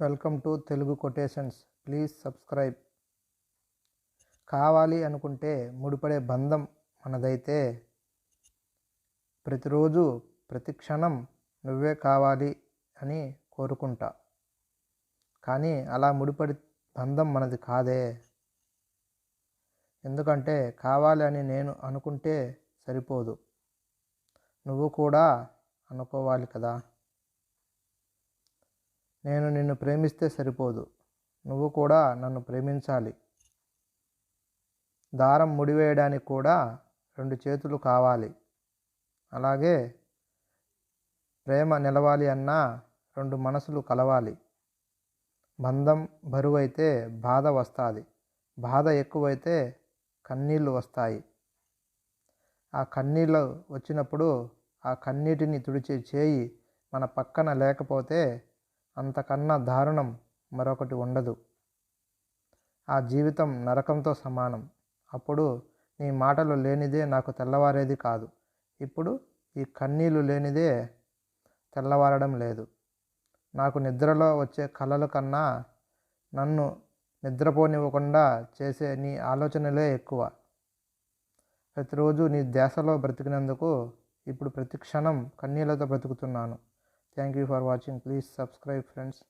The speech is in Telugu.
Welcome to Telugu quotations. Please subscribe. కావాలి అనుకుంటే ముడిపడే బంధం మనదైతే ప్రతిరోజు ప్రతి క్షణం నువ్వే కావాలి అని కోరుకుంటా. కానీ అలా ముడిపడి బంధం మనది కాదే. ఎందుకంటే కావాలి అని నేను అనుకుంటే సరిపోదు. నువ్వు కూడా అనుకోవాలి కదా. నేను నిన్ను ప్రేమిస్తే సరిపోదు. నువ్వు కూడా నన్ను ప్రేమించాలి. దారం ముడివేయడానికి కూడా రెండు చేతులు కావాలి. అలాగే ప్రేమ నిలవాలి అన్నా రెండు మనసులు కలవాలి. బంధం బరువైతే బాధ వస్తుంది. బాధ ఎక్కువైతే కన్నీళ్ళు వస్తాయి. ఆ కన్నీళ్ళు వచ్చినప్పుడు ఆ కన్నీటిని తుడిచే చేయి మన పక్కన లేకపోతే అంతకన్నా దారుణం మరొకటి ఉండదు. ఆ జీవితం నరకంతో సమానం. అప్పుడు నీ మాటలు లేనిదే నాకు తెల్లవారేది కాదు. ఇప్పుడు ఈ కన్నీళ్ళు లేనిదే తెల్లవారడం లేదు. నాకు నిద్రలో వచ్చే కలలు కన్నా నన్ను నిద్రపోనివ్వకుండా చేసే నీ ఆలోచనలే ఎక్కువ. ప్రతిరోజు నీ ధ్యాసలో బ్రతికినందుకు ఇప్పుడు ప్రతి క్షణం కన్నీళ్ళతో బ్రతుకుతున్నాను. Thank you for watching. Please subscribe friends.